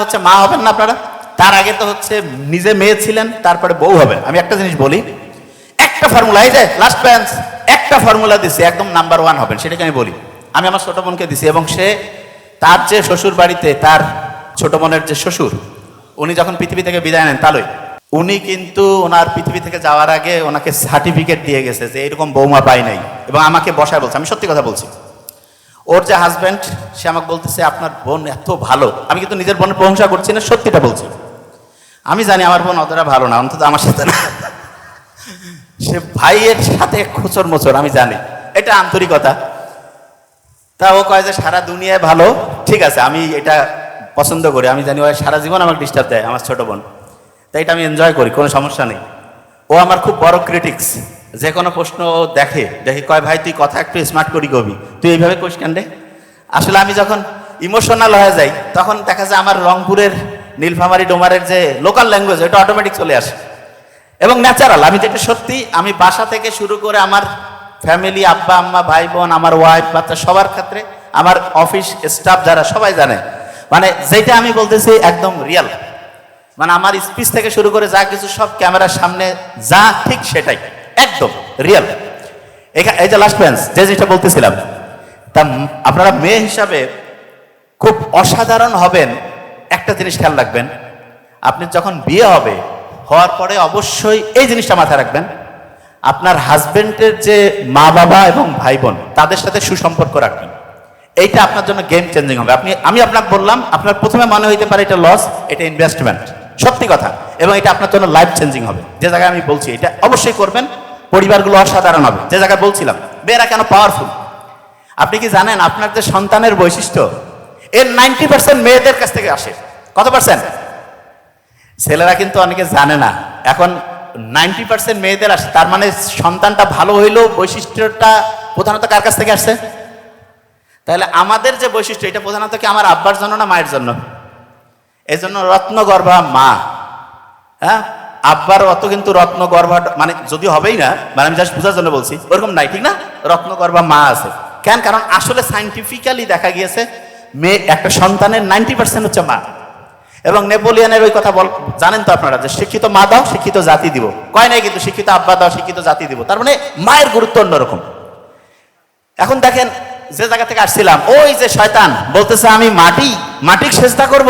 হচ্ছে মা হবেন না আপনারা? তার আগে তো হচ্ছে নিজে মেয়ে ছিলেন, তারপরে বউ হবেন আমি একটা জিনিস বলি, একটা ফর্মুলা এই যে লাস্ট ব্যান্স একটা ফর্মুলা দিছি, একদম নাম্বার ওয়ান হবেন, সেটাকে আমি বলি। আমি আমার ছোট বোনকে দিছি, এবং সে তার যে শ্বশুর বাড়িতে তার ছোট বোনের যে শ্বশুর, উনি যখন পৃথিবী থেকে বিদায় নেন তালই উনি কিন্তু ওনার পৃথিবী থেকে যাওয়ার আগে ওনাকে সার্টিফিকেট দিয়ে গেছে যে এরকম বৌমা পাই নাই, এবং আমাকে বসায় বলছে। আমি সত্যি কথা বলছি। ওর যে হাজব্যান্ড সে আমাকে বলতেছে, আপনার বোন এত ভালো। আমি কিন্তু নিজের বোনের প্রশংসা করছি না, সত্যিটা বলছি। আমি জানি আমার বোন অতটা ভালো না, অন্তত আমার সাথে না। সে ভাইয়ের সাথে খোচর মোচর আমি জানি। এটা আন্তরিকতা। তা ও কয় যে, সারা দুনিয়ায় ভালো, ঠিক আছে, আমি এটা পছন্দ করি। আমি জানি ও সারা জীবন আমাকে ডিস্টার্ব দেয়, আমার ছোট বোন। তাই এটা আমি এনজয় করি, কোনো সমস্যা নেই। ও আমার খুব বড় ক্রিটিক্স যে কোনো প্রশ্ন দেখে দেখে কয়, ভাই, তুই কথা একটু স্মার্ট করি কবি। তুই এইভাবে কেন রে? আসলে আমি যখন ইমোশনাল হয়ে যাই, তখন দেখা যায় আমার রংপুরের নীলফামারি ডোমারের যে লোকাল ল্যাঙ্গুয়েজ ওটা অটোমেটিক চলে আসে। এবং ন্যাচারাল আমি যেটা সত্যি, আমি বাসা থেকে শুরু করে আমার ফ্যামিলি আব্বা, আম্মা, ভাই, বোন, আমার ওয়াইফ বাচ্চা সবার ক্ষেত্রে, আমার অফিস স্টাফ যারা, সবাই জানে। মানে যেটা আমি বলতেছি একদম রিয়েল মানে আমার স্পিচ থেকে শুরু করে যা কিছু সব ক্যামেরার সামনে, যা ঠিক সেটাই। একদম রিয়েল এই যে লাস্ট বেঞ্চ যে জিনিসটা বলতেছিলাম, তা আপনারা মেয়ে হিসাবে খুব অসাধারণ হবেন, একটা জিনিস খেয়াল রাখবেন। আপনি যখন বিয়ে হবে, হওয়ার পরে অবশ্যই এই জিনিসটা মাথায় রাখবেন। আপনার হাজবেন্ডের যে মা বাবা এবং ভাই বোন তাদের সাথে সুসম্পর্ক রাখবেন। এইটা আপনার জন্য গেম চেঞ্জিং হবে। আপনি আমি আপনাকে বললাম, আপনার প্রথমে মনে হইতে পারে এটা লস এটা ইনভেস্টমেন্ট সত্যি কথা। এবং এটা আপনার জন্য লাইফ চেঞ্জিং হবে। যে জায়গায় আমি বলছি, এটা অবশ্যই করবেন। পরিবারগুলো অসাধারণ হবে। যে জায়গায় বলছিলাম, মেয়েরা কেন পাওয়ারফুল আপনি কি জানেন আপনার যে সন্তানের বৈশিষ্ট্য? এর নাইনটি পার্সেন্ট মেয়েদের কাছ থেকে আসে। কত পার্সেন্ট? ছেলেরা কিন্তু অনেকে জানে না। এখন নাইনটি পার্সেন্ট মেয়েদের আসে, তার মানে সন্তানটা ভালো হইলেও বৈশিষ্ট্যটা প্রধানত কার কাছ থেকে আসছে তাহলে আমাদের যে বৈশিষ্ট্য, এটা প্রধানত কি আমার আব্বার জন্য না মায়ের জন্য? এই জন্য রত্নগর্ভা মা হ্যাঁ? আব্বার অত কিন্তু রত্নগর্ভা মানে যদি হবেই না মানে আমি জাস্ট বোঝার জন্য বলছি, ওরকম নাই, ঠিক না? রত্নগর্ভা মা আছে। কেন? কারণ আসলে সাইন্টিফিক্যালি দেখা গিয়েছে, মেয়ে একটা সন্তানের নাইনটি পার্সেন্ট হচ্ছে মা। এবং নেপোলিয়ানের ওই কথা বল, জানেন তো আপনারা, যে শিক্ষিত মা দাও, শিক্ষিত জাতি দিব। কয় নাই কিন্তু শিক্ষিত আব্বা দাও, শিক্ষিত জাতি দিব। তার মানে মায়ের গুরুত্ব অন্যরকম। এখন দেখেন, যে জায়গা থেকে আসছিলাম, ওই যে শয়তান বলতেছে, আমি মাটি, মাটির চেষ্টা করব।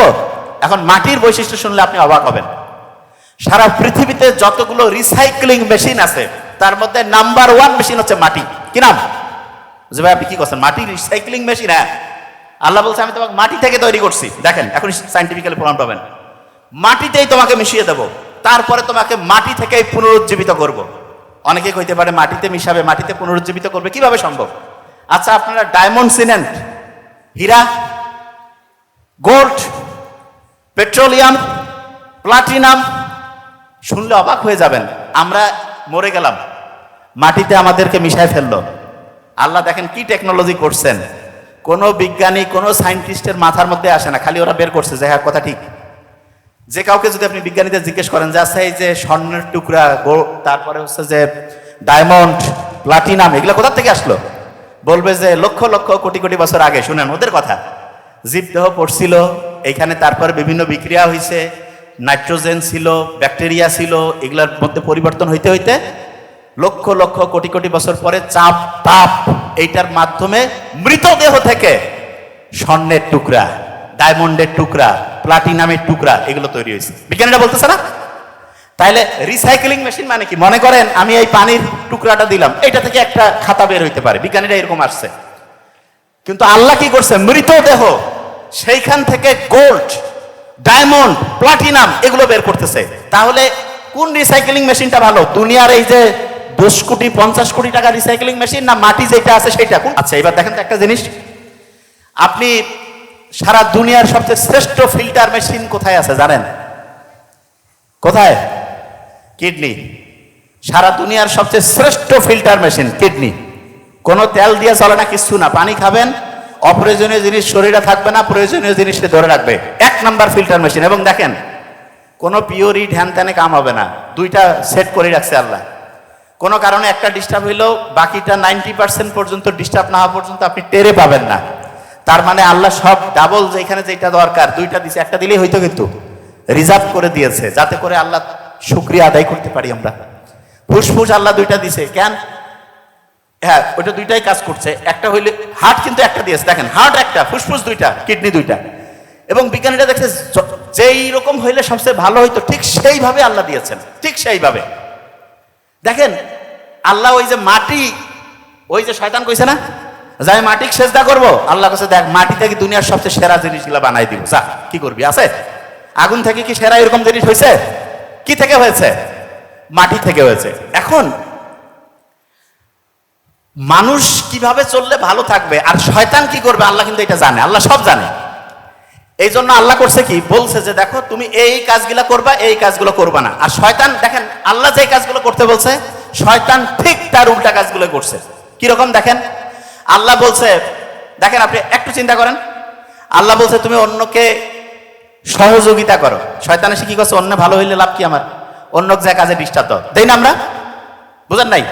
এখন মাটির বৈশিষ্ট্য শুনলে আপনি অবাক হবেন। সারা পৃথিবীতে যতগুলো রিসাইক্লিং মেশিন আছে, তার মধ্যে নাম্বার ওয়ান মেশিন হচ্ছে মাটি। কি নাম? যে ভাই, আপনি কি করছেন? মাটি রিসাইক্লিং মেশিন হ্যাঁ। আল্লাহ বলছে, আমি তোমাকে মাটি থেকে তৈরি করছি। দেখেন, এখন সাইন্টিফিক্যালি প্রমাণ পাবেন। মাটিতেই তোমাকে মিশিয়ে দেব, তারপরে তোমাকে মাটি থেকেই পুনরুজ্জীবিত করব। অনেকে কইতে পারে, মাটিতে মিশাবে, মাটিতে পুনরুজ্জীবিত করবে, কীভাবে সম্ভব? আচ্ছা আপনারা ডায়মন্ড সিনেন্ট হীরা গোল্ড পেট্রোলিয়াম প্লাটিনাম শুনলে অবাক হয়ে যাবেন, আমরা মরে গেলাম, মাটিতে আমাদেরকে মিশায় ফেলল। আল্লাহ দেখেন কি টেকনোলজি করছেন। কোনো বিজ্ঞানী, কোনো সায়েন্টিস্টের মাথার মধ্যে আসে না, খালি ওরা বের করছে যে হ্যাঁ কথা ঠিক। যে কাউকে যদি আপনি বিজ্ঞানীদের জিজ্ঞেস করেন যে আচ্ছা এই যে স্বর্ণের টুকরা তারপরে হচ্ছে যে ডায়মন্ড প্লাটিনাম এগুলো কোথা থেকে আসলো? বলবে যে, লক্ষ লক্ষ, কোটি কোটি বছর আগে। শুনেন, ওদের কথা। জীবদেহ পড়ছিল এইখানে তারপরে বিভিন্ন বিক্রিয়া হয়েছে নাইট্রোজেন ছিল, ব্যাকটেরিয়া ছিল, এগুলোর মধ্যে পরিবর্তন হইতে হইতে লক্ষ লক্ষ কোটি কোটি বছর পরে চাপ, তাপ, এইটার মাধ্যমে মৃতদেহ থেকে স্বর্ণের টুকরা, ডায়মন্ডের টুকরা, প্লাটিনামের টুকরা এগুলো তৈরি হয়েছে। বিজ্ঞানীরা বলতেছে না? তাইলে রিসাইক্লিং মেশিন মানে কি? মনে করেন আমি এই পানির টুকরাটা দিলাম এটা থেকে একটা খাতা বের হইতে পারে, বিজ্ঞানীরা এরকম আসছে। কিন্তু আল্লাহ কি করছে? মৃতদেহ সেইখান থেকে গোল্ড ডায়মন্ড, প্লাটিনাম এগুলো বের করতেছে। তাহলে কোন রিসাইকেলিং মেশিনটা ভালো? দুনিয়ার এই যে দশ কোটি, পঞ্চাশ কোটি টাকা রিসাইকেলিং মেশিন না মাটি যেটা আছে সেটা কোন? আচ্ছা এবার দেখেন তো একটা জিনিস। আপনি সারা দুনিয়ার সবচেয়ে শ্রেষ্ঠ ফিল্টার মেশিন কোথায় আছে জানেন? কোথায়? কিডনি। সারা দুনিয়ার সবচেয়ে শ্রেষ্ঠ ফিল্টার মেশিন কিডনি। কোনো তেল দিয়ে চলে না, কিছু না। পানি খাবেন অপ্রয়োজনীয় জিনিস শরীরে থাকবে না, প্রয়োজনীয় জিনিসকে ধরে রাখবে। এক নাম্বার ফিল্টার মেশিন এবং দেখেন, কোনো পিওরি ঢ্যান ত্যানে কাম হবে না। দুইটা সেট করে রাখছে আল্লাহ। কোনো কারণে একটা ডিস্টার্ব হইলেও বাকিটা নাইনটি পার্সেন্ট পর্যন্ত ডিস্টার্ব না হওয়া পর্যন্ত আপনি টেরে পাবেন না। তার মানে আল্লাহ সব ডাবল যেখানে যেটা দরকার, দুইটা দিছে, একটা দিলেই হইতো কিন্তু। রিজার্ভ করে দিয়েছে, যাতে করে আল্লাহ শুক্রিয়া আদায় করতে পারি আমরা। ফুসফুস আল্লাহ দুইটা দিছে। কেন? হ্যাঁ ওইটা দুইটাই কাজ করছে। একটা হইলে হার্ট কিন্তু একটা দিয়েছে দেখেন, হার্ট একটা, ফুসফুস দুইটা, কিডনি দুইটা। এবং বিজ্ঞানীরা দেখছে যেই রকম হইলে সবচেয়ে ভালো হইতো, ঠিক সেইভাবে আল্লাহ দিয়েছেন, ঠিক সেইভাবে। দেখেন, আল্লাহ ওই যে মাটি, ওই যে শয়তান কইছে না, যাই মাটি সেজদা করব, আল্লাহ কাছে দেখ, মাটি থেকে দুনিয়ার সবচেয়ে সেরা জিনিসগুলো বানাই দিব, যা, কি করবি, আছে? আগুন থেকে কি সেরা এরকম জিনিস হয়েছে কি থেকে হয়েছে? মাটি থেকে হয়েছে। এখন মানুষ কীভাবে চললে ভালো থাকবে আর শয়তান কি করবে, আল্লাহ কিন্তু এটা জানে, আল্লাহ সব জানে। এই জন্য আল্লাহ করছে কি? বলছে যে দেখো, তুমি এই কাজগুলো করবা, এই কাজগুলো করবা না। আর শয়তান, দেখেন, আল্লাহ যে কাজগুলো করতে বলছে, শয়তান ঠিক তার উল্টা কাজগুলো করছে। কীরকম দেখেন? আল্লাহ বলছে, দেখেন আপনি একটু চিন্তা করেন। আল্লাহ বলছে, তুমি অন্যকে সহযোগিতা করো। শয়তান এসে কি করছে? অন্য ভালো হইলে লাভ কি আমার? অন্য যে কাজে ডিস্টার্ব দেই না আমরা? বুঝেন নাই?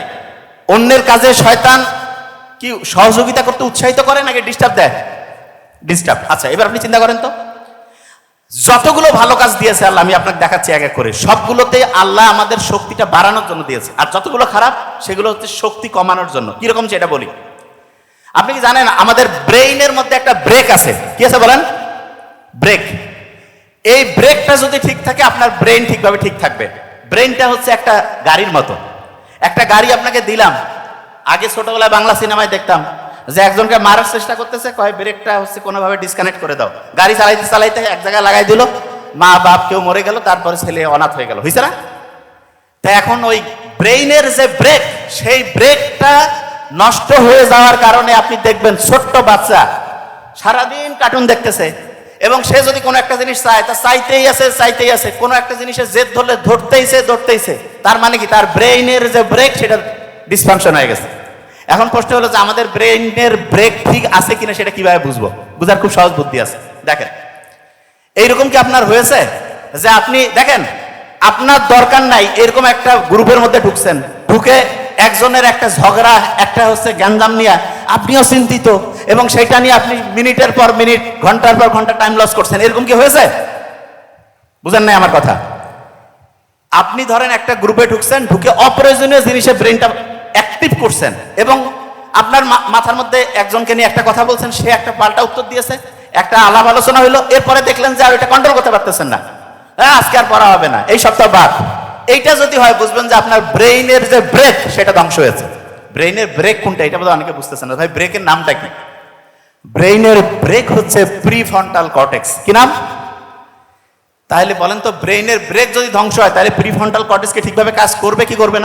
অন্যের কাজে শয়তান কি সহযোগিতা করতে উৎসাহিত করে নাকি ডিস্টার্ব দেয়? ডিস্টার্ব আচ্ছা এবার আপনি চিন্তা করেন তো। যতগুলো ভালো কাজ দিয়েছে আল্লাহ, আমি আপনাকে দেখাচ্ছি এক এক করে। সবগুলোতে আল্লাহ আমাদের শক্তিটা বাড়ানোর জন্য দিয়েছে। আর যতগুলো খারাপ, সেগুলো হচ্ছে শক্তি কমানোর জন্য। কীরকম সেটা বলি? আপনি কি জানেন, আমাদের ব্রেইনের মধ্যে একটা ব্রেক আছে। কি আছে বলেন? ব্রেক। এই ব্রেকটা যদি ঠিক থাকে, আপনার ব্রেন ঠিকভাবে ঠিক থাকবে। ব্রেনটা হচ্ছে একটা গাড়ির মতো। একটা গাড়ি আপনাকে দিলাম। আগে ছোটবেলায় বাংলা সিনেমায় দেখতাম যে একজনকে মারার চেষ্টা করতেছে, কয়, ব্রেকটা হচ্ছে কোনোভাবে ডিসকানেক্ট করে দাও। গাড়ি চালাইতে চালাইতে এক জায়গায় লাগাই দিল। মা, বাপ কেউ মরে গেল, তারপরে ছেলে অনাথ হয়ে গেল। হয়েছে না? তা এখন ওই ব্রেইনের যে ব্রেক, সেই ব্রেকটা নষ্ট হয়ে যাওয়ার কারণে আপনি দেখবেন ছোট্ট বাচ্চা সারাদিন কার্টুন দেখতেছে এবং সে যদি কোনো একটা জিনিস চায়, তা চাইতেই আছে চাইতেই আছে। কোনো একটা জিনিসের জেদ ধরলে ধরতেইছে ধরতেইছে তার মানে কি? তার ব্রেইনের যে ব্রেক, সেটা ডিসফাংশন হয়ে গেছে। এখন প্রশ্ন হলো যে আমাদের ব্রেইনের ব্রেক ঠিক আছে কিনা সেটা কীভাবে বুঝব? বুঝার খুব সহজ বুদ্ধি আছে। দেখেন, এইরকম কি আপনার হয়েছে যে আপনি, দেখেন, আপনার দরকার নাই, এরকম একটা গ্রুপের মধ্যে ঢুকছেন, ঢুকে একজনের একটা ঝগড়া, একটা হচ্ছে গ্যাঞ্জাম নিয়ে আপনিও চিন্তিত এবং সেটা নিয়ে আপনি মিনিটের পর মিনিট, ঘণ্টার পর ঘণ্টা টাইম লস করছেন। এরকম কি হয়েছে? বুঝেন নাই আমার কথা? আপনি ধরেন একটা গ্রুপে ঢুকছেন, ঢুকে অপ্রয়োজনীয় জিনিসে ব্রেনটা অ্যাক্টিভ করছেন এবং আপনার মাথার মধ্যে একজনকে নিয়ে একটা কথা বলছেন, সে একটা পাল্টা উত্তর দিয়েছে, একটা আলাপ আলোচনা হইল, এরপরে দেখলেন যে আর ওইটা কন্ট্রোল করতে পারতেছেন না। হ্যাঁ আজকে আর পড়া হবে না। এই সপ্তাহ বাদ। এইটা যদি হয়, বুঝবেন যে আপনার ব্রেইনের যে ব্রেক সেটা ধ্বংস হয়েছে। ব্রেইনের ব্রেক কোনটা? এটা বোধহয় অনেকে বুঝতেছেন না। ভাই ব্রেকের নামটা কি? ব্রেইনের ব্রেক হচ্ছে প্রিফ্রন্টাল কর্টেক্স কি নাম? তাহলে বলেন তো ব্রেইনের ব্রেক যদি ধ্বংস হয়, তাহলে প্রিফ্রন্টাল কর্টেক্সকে ঠিকভাবে কাজ করবে, কি করবে না?